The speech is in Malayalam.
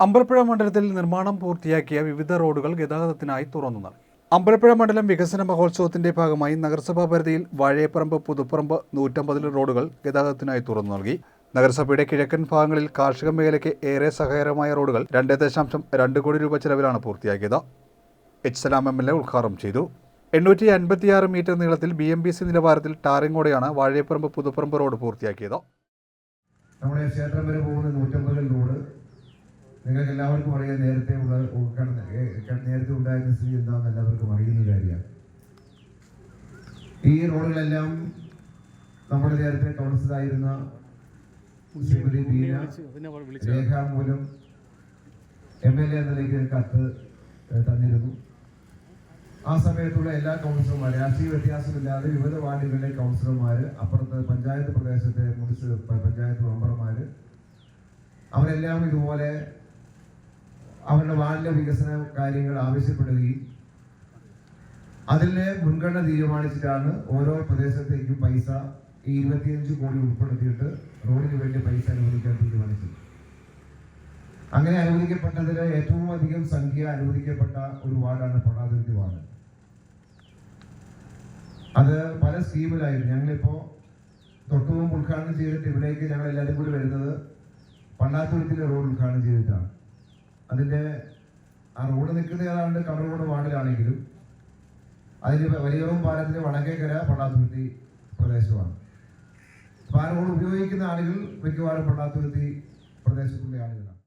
അമ്പലപ്പുഴ മണ്ഡലത്തിൽ നിർമ്മാണം പൂർത്തിയാക്കിയ വിവിധ റോഡുകൾ ഗതാഗതത്തിനായി തുറന്നു നൽകി. അമ്പലപ്പുഴ മണ്ഡലം വികസന മഹോത്സവത്തിന്റെ ഭാഗമായി നഗരസഭാ പരിധിയിൽ വാഴയപ്പറമ്പ് പുതുപ്പറമ്പ് നൂറ്റമ്പതിൽ റോഡുകൾ ഗതാഗതത്തിനായി തുറന്നു നൽകി. നഗരസഭയുടെ കിഴക്കൻ ഭാഗങ്ങളിൽ കാർഷിക മേഖലയ്ക്ക് ഏറെ സഹായകരമായ റോഡുകൾ രണ്ട് ദശാംശം രണ്ട് കോടി രൂപ ചെലവിലാണ് പൂർത്തിയാക്കിയത്. H Salam M L A ഉദ്ഘാടനം ചെയ്തു. എണ്ണൂറ്റി അൻപത്തിയാറ് മീറ്റർ നീളത്തിൽ ബി എം ബി സി നിലവാരത്തിൽ ടാറിങ്ങോടെയാണ് വാഴയപ്പറമ്പ് പുതുപ്പറമ്പ് റോഡ് പൂർത്തിയാക്കിയത്. നമ്മുടെ ക്ഷേത്രം വരെ പോകുന്ന നൂറ്റമ്പതിൽ റോഡ് നിങ്ങൾക്ക് എല്ലാവർക്കും അറിയാം നേരത്തെ ഉള്ള നേരത്തെ ഉണ്ടായിരുന്ന സ്ത്രീ എന്താണെന്ന് എല്ലാവർക്കും അറിയുന്ന കാര്യമാണ്. ഈ റോഡുകളെല്ലാം നമ്മുടെ നേരത്തെ കൗൺസിലായിരുന്ന ശ്രീമതി ബീന രേഖാമൂലം എം എൽ എ എന്ന നിലയ്ക്ക് കത്ത് തന്നിരുന്നു. ആ സമയത്തുള്ള എല്ലാ കൗൺസിലർമാർ രാഷ്ട്രീയ വ്യത്യാസമില്ലാതെ വിവിധ വാർഡുകളിലെ കൗൺസിലർമാർ അപ്പുറത്ത് പഞ്ചായത്ത് പ്രദേശത്തെ മുനിസിപ്പൽ പഞ്ചായത്ത് മെമ്പർമാർ അവരെല്ലാം ഇതുപോലെ അവരുടെ വാർഡിലെ വികസന കാര്യങ്ങൾ ആവശ്യപ്പെടുകയും അതിലെ മുൻഗണന തീരുമാനിച്ചിട്ടാണ് ഓരോ പ്രദേശത്തേക്കും പൈസ ഈ ഇരുപത്തിയഞ്ച് കോടി ഉൾപ്പെടുത്തിയിട്ട് റോഡിന് വേണ്ടി പൈസ അനുവദിക്കാൻ തീരുമാനിച്ചത്. അങ്ങനെ അനുവദിക്കപ്പെട്ടതിൽ ഏറ്റവും അധികം സംഖ്യ അനുവദിക്കപ്പെട്ട ഒരു വാർഡാണ് പടാതിർത്തി വാർഡ്. അത് പല സ്കീമിലായിരുന്നു. ഞങ്ങളിപ്പോ തൊട്ടു മുമ്പ് ഉദ്ഘാടനം ചെയ്തിട്ട് ഇവിടേക്ക് ഞങ്ങൾ എല്ലാവരും കൂടി വരുന്നത് പണ്ടാത്തുരുത്തിലെ റോഡ് ഉദ്ഘാടനം ചെയ്തിട്ടാണ്. അതിന്റെ ആ റോഡ് നിൽക്കുന്ന ഏതാണ്ട് കടൽ റോഡ് വാർഡിലാണെങ്കിലും അതിന് വലിയറും പാലത്തിന്റെ വടക്കേക്കര പണ്ടാത്തുരുത്തി പ്രദേശമാണ്. അപ്പോൾ ആ റോഡ് ഉപയോഗിക്കുന്ന ആളുകൾ മിക്കവാറും പണ്ടാത്തുരുത്തി പ്രദേശത്തുള്ള ആളുകളാണ്.